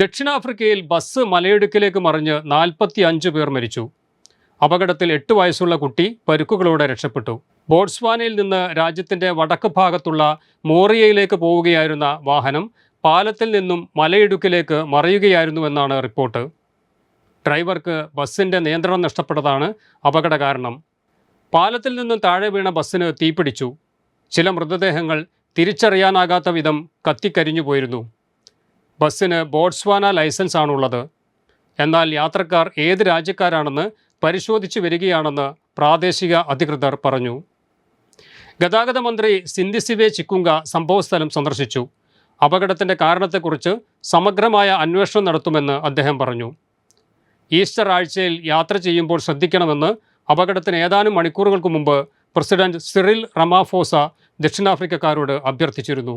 ദക്ഷിണാഫ്രിക്കയിൽ ബസ് മലയിടുക്കിലേക്ക് മറിഞ്ഞ് നാൽപ്പത്തി അഞ്ച് പേർ മരിച്ചു. അപകടത്തിൽ എട്ട് വയസ്സുള്ള കുട്ടി പരുക്കുകളോടെ രക്ഷപ്പെട്ടു. ബോട്സ്വാനയിൽ നിന്ന് രാജ്യത്തിന്റെ വടക്ക് ഭാഗത്തുള്ള മോറിയയിലേക്ക് പോവുകയായിരുന്ന വാഹനം പാലത്തിൽ നിന്നും മലയിടുക്കിലേക്ക് മറിയുകയായിരുന്നുവെന്നാണ് റിപ്പോർട്ട്. ഡ്രൈവർക്ക് ബസ്സിന്റെ നിയന്ത്രണം നഷ്ടപ്പെട്ടതാണ് അപകട കാരണം. പാലത്തിൽ നിന്നും താഴെ വീണ ബസ്സിന് തീപിടിച്ചു. ചില മൃതദേഹങ്ങൾ തിരിച്ചറിയാനാകാത്ത വിധം കത്തിക്കരിഞ്ഞു പോയിരുന്നു. ബസ്സിന് ബോട്സ്വാന ലൈസൻസ് ആണുള്ളത്. എന്നാൽ യാത്രക്കാർ ഏത് രാജ്യക്കാരാണെന്ന് പരിശോധിച്ചു വരികയാണെന്ന് പ്രാദേശിക അധികൃതർ പറഞ്ഞു. ഗതാഗത മന്ത്രി സിന്ധിസിവെ ചിക്കുങ്ക സംഭവസ്ഥലം സന്ദർശിച്ചു. അപകടത്തിന്റെ കാരണത്തെക്കുറിച്ച് സമഗ്രമായ അന്വേഷണം നടത്തുമെന്ന് അദ്ദേഹം പറഞ്ഞു. ഈസ്റ്റർ ആഴ്ചയിൽ യാത്ര ചെയ്യുമ്പോൾ ശ്രദ്ധിക്കണമെന്ന് അപകടത്തിന് ഏതാനും മണിക്കൂറുകൾക്ക് മുമ്പ് പ്രസിഡന്റ് സിറിൽ റമാഫോസ ദക്ഷിണാഫ്രിക്കക്കാരോട് അഭ്യർത്ഥിച്ചിരുന്നു.